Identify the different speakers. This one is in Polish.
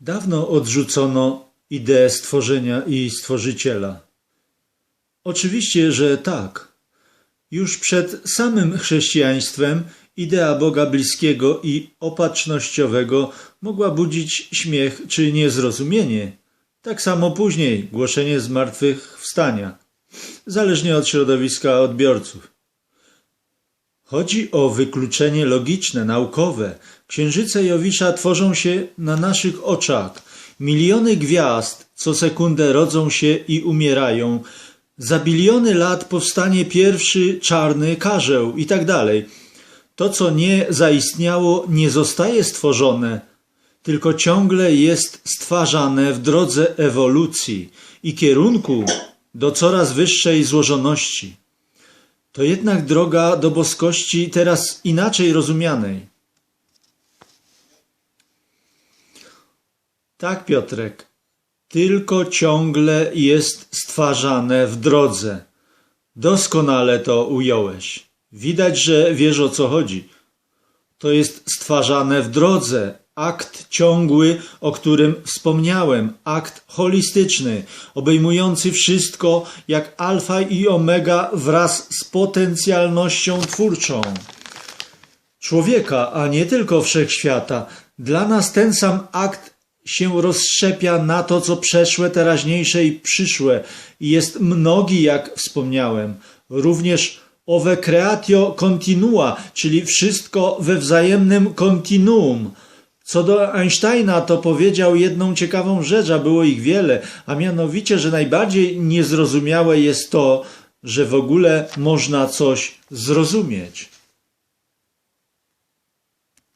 Speaker 1: Dawno odrzucono ideę stworzenia i stworzyciela. Oczywiście, że tak. Już przed samym chrześcijaństwem idea Boga bliskiego i opatrznościowego mogła budzić śmiech czy niezrozumienie. Tak samo później głoszenie zmartwychwstania, zależnie od środowiska odbiorców. Chodzi o wykluczenie logiczne, naukowe. Księżyce Jowisza tworzą się na naszych oczach. Miliony gwiazd co sekundę rodzą się i umierają. Za biliony lat powstanie pierwszy czarny karzeł i tak dalej. To, co nie zaistniało, nie zostaje stworzone, tylko ciągle jest stwarzane w drodze ewolucji i kierunku do coraz wyższej złożoności. To jednak droga do boskości teraz inaczej rozumianej. Tak, Piotrek, tylko ciągle jest stwarzane w drodze. Doskonale to ująłeś. Widać, że wiesz o co chodzi. To jest stwarzane w drodze, akt ciągły, o którym wspomniałem, akt holistyczny, obejmujący wszystko jak alfa i omega wraz z potencjalnością twórczą człowieka, a nie tylko wszechświata. Dla nas ten sam akt się rozszczepia na to, co przeszłe, teraźniejsze i przyszłe i jest mnogi, jak wspomniałem. Również owe creatio continua, czyli wszystko we wzajemnym kontinuum. Co do Einsteina, to powiedział jedną ciekawą rzecz, a było ich wiele, a mianowicie, że najbardziej niezrozumiałe jest to, że w ogóle można coś zrozumieć.